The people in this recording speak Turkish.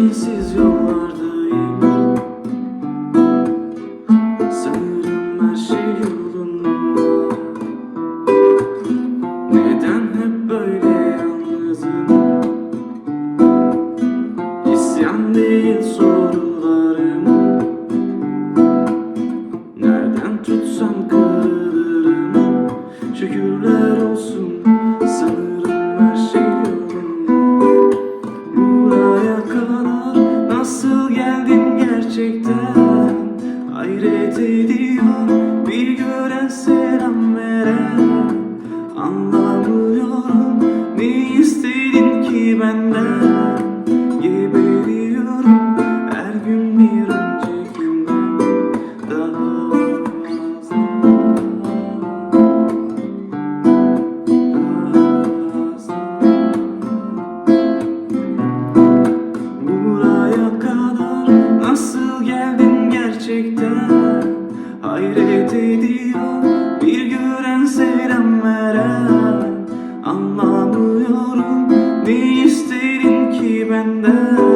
tekinsiz yollardayım Sanırım her şey yolunda. Neden hep böyle yalnızım? İsyan değil sorularım. Nereden tutsam kırılırım Şükürler olsun nefret ediyor. Bir gören selam veren. Anlamıyorum. Ne istedin ki benden? Gibi Hayret ediyor bir gören selam veren Anlamıyorum. Ne isterin ki benden